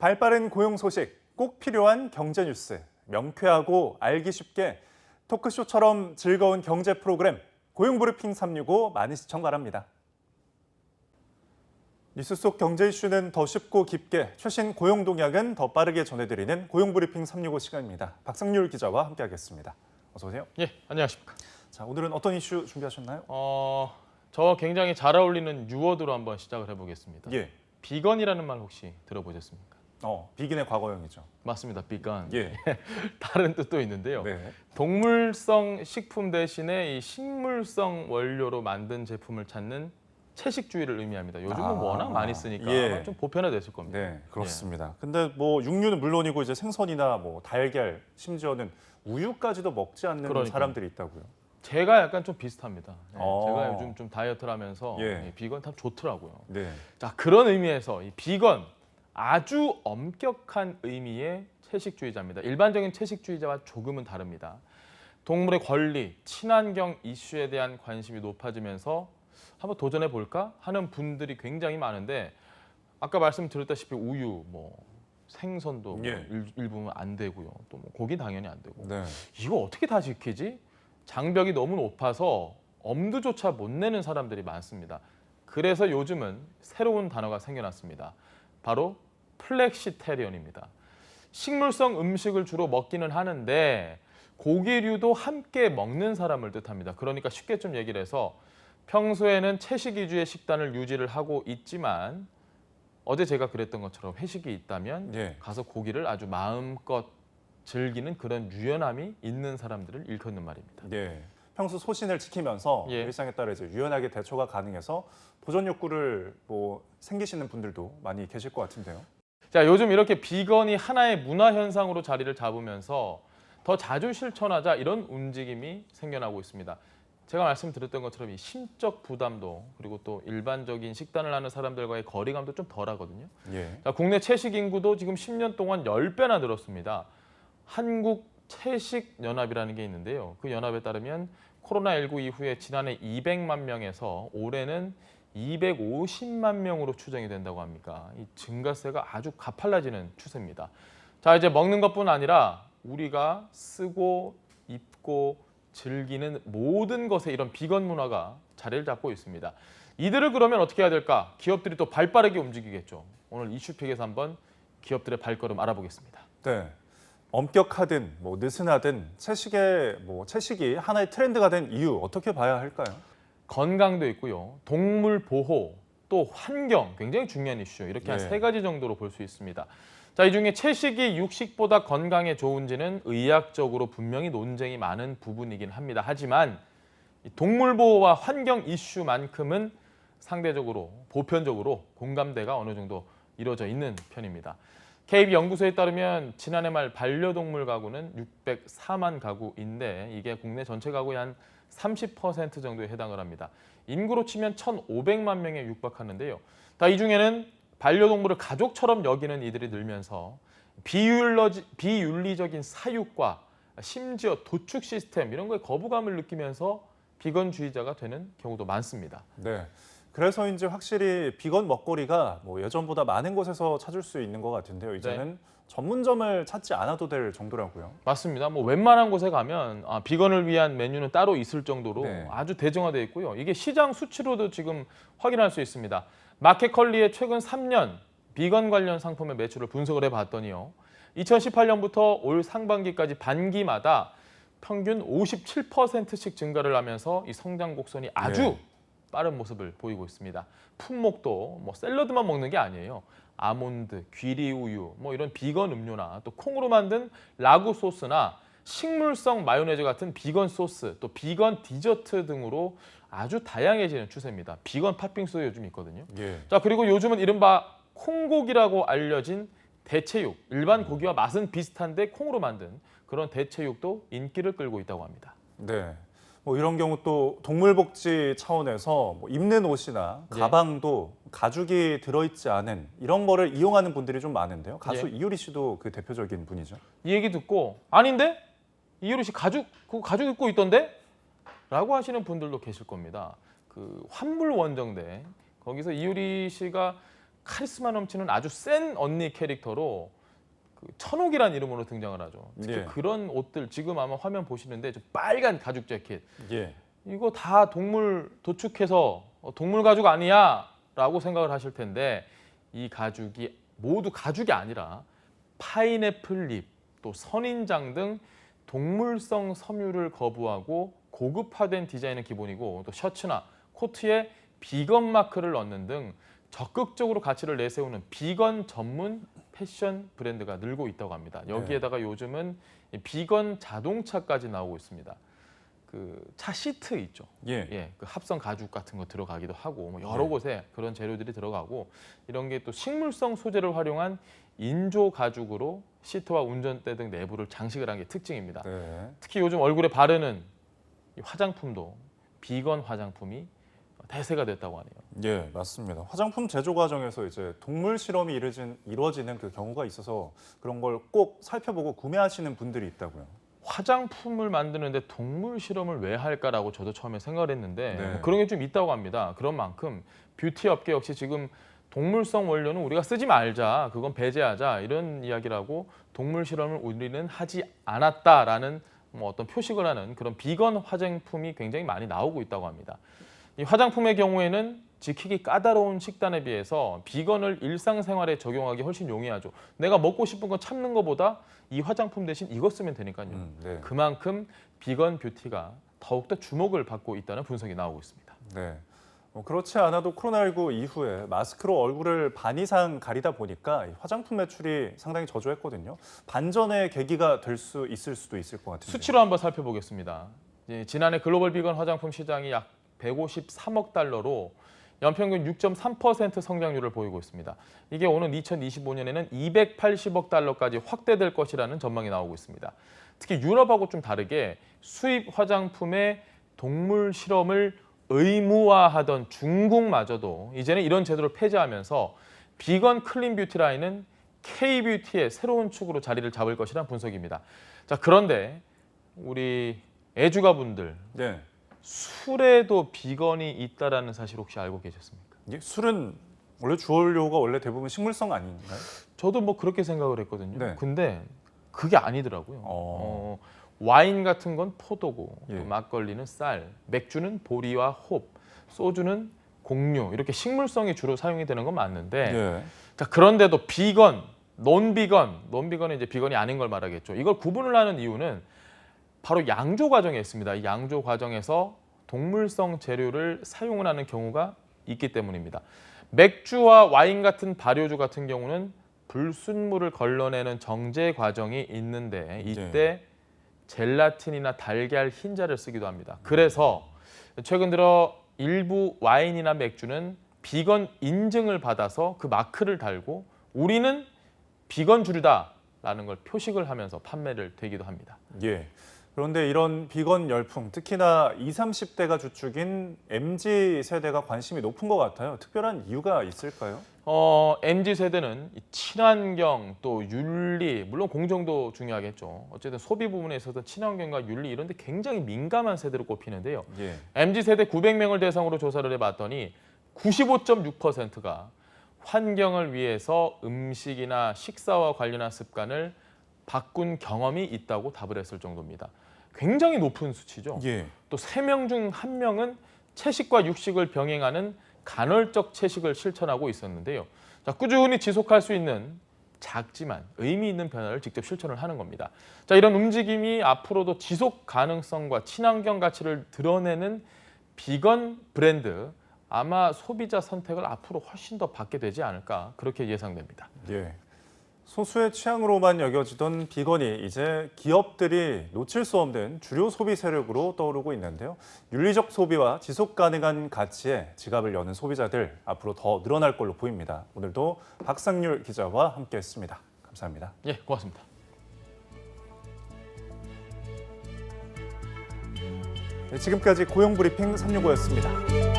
발빠른 고용 소식, 꼭 필요한 경제 뉴스, 명쾌하고 알기 쉽게 토크쇼처럼 즐거운 경제 프로그램 고용 브리핑 365 많은 시청 바랍니다. 뉴스 속 경제 이슈는 더 쉽고 깊게 최신 고용 동향은 더 빠르게 전해드리는 고용 브리핑 365 시간입니다. 박상률 기자와 함께하겠습니다. 어서 오세요. 예, 안녕하십니까. 자, 오늘은 어떤 이슈 준비하셨나요? 어, 저 굉장히 잘 어울리는 유어드로 한번 시작을 해보겠습니다. 예. 비건이라는 말 혹시 들어보셨습니까? 어, 비긴의 과거형이죠. 맞습니다, 비건. 예. 다른 뜻도 있는데요. 네. 동물성 식품 대신에 이 식물성 원료로 만든 제품을 찾는 채식주의를 의미합니다. 요즘은 아, 워낙 많이 쓰니까 예. 좀 보편화됐을 겁니다. 네, 그렇습니다. 근데 뭐 육류는 물론이고 이제 생선이나 뭐 달걀, 심지어는 우유까지도 먹지 않는 그러니까요. 사람들이 있다고요. 제가 약간 좀 비슷합니다. 예, 어. 제가 요즘 좀 다이어트를 하면서 예. 이 비건 참 좋더라고요. 네. 자 그런 의미에서 이 비건 아주 엄격한 의미의 채식주의자입니다. 일반적인 채식주의자와 조금은 다릅니다. 동물의 권리, 친환경 이슈에 대한 관심이 높아지면서 한번 도전해 볼까 하는 분들이 굉장히 많은데 아까 말씀드렸다시피 우유, 뭐 생선도 뭐 예. 일, 일부분 안 되고요. 또 뭐 고기 당연히 안 되고 네. 이거 어떻게 다 지키지? 장벽이 너무 높아서 엄두조차 못 내는 사람들이 많습니다. 그래서 요즘은 새로운 단어가 생겨났습니다. 바로 플렉시테리언입니다. 식물성 음식을 주로 먹기는 하는데 고기류도 함께 먹는 사람을 뜻합니다. 그러니까 쉽게 좀 얘기를 해서 평소에는 채식 위주의 식단을 유지를 하고 있지만 어제 제가 그랬던 것처럼 회식이 있다면 예. 가서 고기를 아주 마음껏 즐기는 그런 유연함이 있는 사람들을 일컫는 말입니다. 네. 평소 소신을 지키면서 예. 일상에 따라 이제 유연하게 대처가 가능해서 도전 욕구를 뭐 생기시는 분들도 많이 계실 것 같은데요. 자, 요즘 이렇게 비건이 하나의 문화 현상으로 자리를 잡으면서 더 자주 실천하자 이런 움직임이 생겨나고 있습니다. 제가 말씀드렸던 것처럼 이 심적 부담도 그리고 또 일반적인 식단을 하는 사람들과의 거리감도 좀 덜하거든요. 예. 자, 국내 채식 인구도 지금 10년 동안 10배나 늘었습니다. 한국 채식 연합이라는 게 있는데요. 그 연합에 따르면 코로나19 이후에 지난해 200만 명에서 올해는 250만 명으로 추정이 된다고 합니까? 이 증가세가 아주 가팔라지는 추세입니다. 자, 이제 먹는 것뿐 아니라 우리가 쓰고 입고 즐기는 모든 것에 이런 비건 문화가 자리를 잡고 있습니다. 이들을 그러면 어떻게 해야 될까? 기업들이 또 발빠르게 움직이겠죠. 오늘 이슈픽에서 한번 기업들의 발걸음 알아보겠습니다. 네. 엄격하든 뭐 느슨하든 채식의 뭐 채식이 하나의 트렌드가 된 이유 어떻게 봐야 할까요? 건강도 있고요. 동물 보호, 또 환경 굉장히 중요한 이슈. 이렇게 한 예. 세 가지 정도로 볼 수 있습니다. 자, 이 중에 채식이 육식보다 건강에 좋은지는 의학적으로 분명히 논쟁이 많은 부분이긴 합니다. 하지만 이 동물 보호와 환경 이슈만큼은 상대적으로 보편적으로 공감대가 어느 정도 이루어져 있는 편입니다. KB 연구소에 따르면 지난해 말 반려동물 가구는 604만 가구인데 이게 국내 전체 가구의 한 30% 정도에 해당을 합니다. 인구로 치면 1,500만 명에 육박하는데요. 다 이 중에는 반려동물을 가족처럼 여기는 이들이 늘면서 비윤러지, 비윤리적인 사육과 심지어 도축 시스템 이런 거에 거부감을 느끼면서 비건주의자가 되는 경우도 많습니다. 네. 그래서인지 확실히 비건 먹거리가 뭐 예전보다 많은 곳에서 찾을 수 있는 것 같은데요. 이제는 전문점을 찾지 않아도 될 정도라고요. 맞습니다. 뭐 웬만한 곳에 가면 아, 비건을 위한 메뉴는 따로 있을 정도로 네. 아주 대중화되어 있고요. 이게 시장 수치로도 지금 확인할 수 있습니다. 마켓컬리의 최근 3년 비건 관련 상품의 매출을 분석을 해봤더니요. 2018년부터 올 상반기까지 반기마다 평균 57%씩 증가를 하면서 이 성장 곡선이 아주 네. 빠른 모습을 보이고 있습니다. 품목도 뭐 샐러드만 먹는 게 아니에요. 아몬드, 귀리 우유, 뭐 이런 비건 음료나 또 콩으로 만든 라구 소스나 식물성 마요네즈 같은 비건 소스, 또 비건 디저트 등으로 아주 다양해지는 추세입니다. 비건 팥빙수도 요즘 있거든요. 예. 자 그리고 요즘은 이른바 콩고기라고 알려진 대체육, 일반 고기와 맛은 비슷한데 콩으로 만든 그런 대체육도 인기를 끌고 있다고 합니다. 네. 뭐 이런 경우 또 동물복지 차원에서 뭐 입는 옷이나 예. 가방도 가죽이 들어있지 않은 이런 거를 이용하는 분들이 좀 많은데요. 가수 예. 이효리 씨도 그 대표적인 분이죠. 이 얘기 듣고 아닌데 이효리 씨 가죽 그 가죽 입고 있던데? 라고 하시는 분들도 계실 겁니다. 그 환물 원정대 거기서 이효리 씨가 카리스마 넘치는 아주 센 언니 캐릭터로 그 천옥이라는 이름으로 등장을 하죠. 특히 예. 그런 옷들 지금 아마 화면 보시는데 저 빨간 가죽 재킷 예. 이거 다 동물 도축해서 어, 동물 가죽 아니야라고 생각을 하실 텐데 이 가죽이 모두 가죽이 아니라 파인애플 잎, 또 선인장 등 동물성 섬유를 거부하고 고급화된 디자인은 기본이고 또 셔츠나 코트에 비건 마크를 넣는 등 적극적으로 가치를 내세우는 비건 전문 패션 브랜드가 늘고 있다고 합니다. 여기에다가 요즘은 이 비건 자동차까지 나오고 있습니다. 그 차 시트 있죠. 예. 예, 그 합성 가죽 같은 거 들어가기도 하고 뭐 여러 네. 곳에 그런 재료들이 들어가고 이런 게 또 식물성 소재를 활용한 인조 가죽으로 시트와 운전대 등 내부를 장식을 한 게 특징입니다. 네. 특히 요즘 얼굴에 바르는 이 화장품도 비건 화장품이 대세가 됐다고 하네요. 예, 맞습니다. 화장품 제조 과정에서 이제 동물 실험이 이루어진, 이루어지는 그 경우가 있어서 그런 걸 꼭 살펴보고 구매하시는 분들이 있다고요. 화장품을 만드는데 동물 실험을 왜 할까라고 저도 처음에 생각을 했는데 네. 뭐 그런 게 좀 있다고 합니다. 그런 만큼 뷰티 업계 역시 지금 동물성 원료는 우리가 쓰지 말자, 그건 배제하자 이런 이야기라고 동물 실험을 우리는 하지 않았다라는 뭐 어떤 표식을 하는 그런 비건 화장품이 굉장히 많이 나오고 있다고 합니다. 이 화장품의 경우에는 지키기 까다로운 식단에 비해서 비건을 일상생활에 적용하기 훨씬 용이하죠. 내가 먹고 싶은 거 참는 것보다 이 화장품 대신 이거 쓰면 되니까요. 음, 네. 그만큼 비건 뷰티가 더욱더 주목을 받고 있다는 분석이 나오고 있습니다. 네. 뭐 그렇지 않아도 코로나19 이후에 마스크로 얼굴을 반 이상 가리다 보니까 이 화장품 매출이 상당히 저조했거든요. 반전의 계기가 될 수 있을 수도 있을 것 같은데. 수치로 한번 살펴보겠습니다. 지난해 글로벌 비건 화장품 시장이 약 153억 달러로 연평균 6.3% 성장률을 보이고 있습니다. 이게 오는 2025년에는 280억 달러까지 확대될 것이라는 전망이 나오고 있습니다. 특히 유럽하고 좀 다르게 수입 화장품의 동물 실험을 의무화하던 중국마저도 이제는 이런 제도를 폐지하면서 비건 클린 뷰티 라인은 K-뷰티의 새로운 축으로 자리를 잡을 것이라는 분석입니다. 자, 그런데 우리 애주가분들 네. 술에도 비건이 있다라는 사실 혹시 알고 계셨습니까? 이게 술은 원래 주원료가 원래 대부분 식물성 아닌가요? 저도 뭐 그렇게 생각을 했거든요. 네. 근데 그게 아니더라고요. 어. 어, 와인 같은 건 포도고, 또 예. 막걸리는 쌀, 맥주는 보리와 홉, 소주는 곡류 이렇게 식물성이 주로 사용이 되는 건 맞는데 예. 자 그런데도 비건, 논비건, 논비건은 이제 비건이 아닌 걸 말하겠죠. 이걸 구분을 하는 이유는 바로 양조 과정에 있습니다. 이 양조 과정에서 동물성 재료를 사용을 하는 경우가 있기 때문입니다. 맥주와 와인 같은 발효주 같은 경우는 불순물을 걸러내는 정제 과정이 있는데 이때 젤라틴이나 달걀 흰자를 쓰기도 합니다. 그래서 최근 들어 일부 와인이나 맥주는 비건 인증을 받아서 그 마크를 달고 우리는 비건 주류다라는 걸 표식을 하면서 판매를 되기도 합니다. 예. 그런데 이런 비건 열풍, 특히나 20, 30대가 주축인 MZ 세대가 관심이 높은 것 같아요. 특별한 이유가 있을까요? 어, MZ 세대는 이 친환경 또 윤리 물론 공정도 중요하겠죠. 어쨌든 소비 부분에 있어서 친환경과 윤리 이런 데 굉장히 민감한 세대로 꼽히는데요. 예. MZ 세대 900명을 대상으로 조사를 해봤더니 95.6%가 환경을 위해서 음식이나 식사와 관련한 습관을 바꾼 경험이 있다고 답을 했을 정도입니다. 굉장히 높은 수치죠. 예. 또 세 명 중 한 명은 채식과 육식을 병행하는 간헐적 채식을 실천하고 있었는데요. 자, 꾸준히 지속할 수 있는 작지만 의미 있는 변화를 직접 실천을 하는 겁니다. 자, 이런 움직임이 앞으로도 지속 가능성과 친환경 가치를 드러내는 비건 브랜드 아마 소비자 선택을 앞으로 훨씬 더 받게 되지 않을까 그렇게 예상됩니다. 예. 소수의 취향으로만 여겨지던 비건이 이제 기업들이 놓칠 수 없는 주요 소비 세력으로 떠오르고 있는데요. 윤리적 소비와 지속 가능한 가치에 지갑을 여는 소비자들 앞으로 더 늘어날 걸로 보입니다. 오늘도 박상률 기자와 함께했습니다. 감사합니다. 예, 고맙습니다. 네, 지금까지 고용브리핑 365였습니다.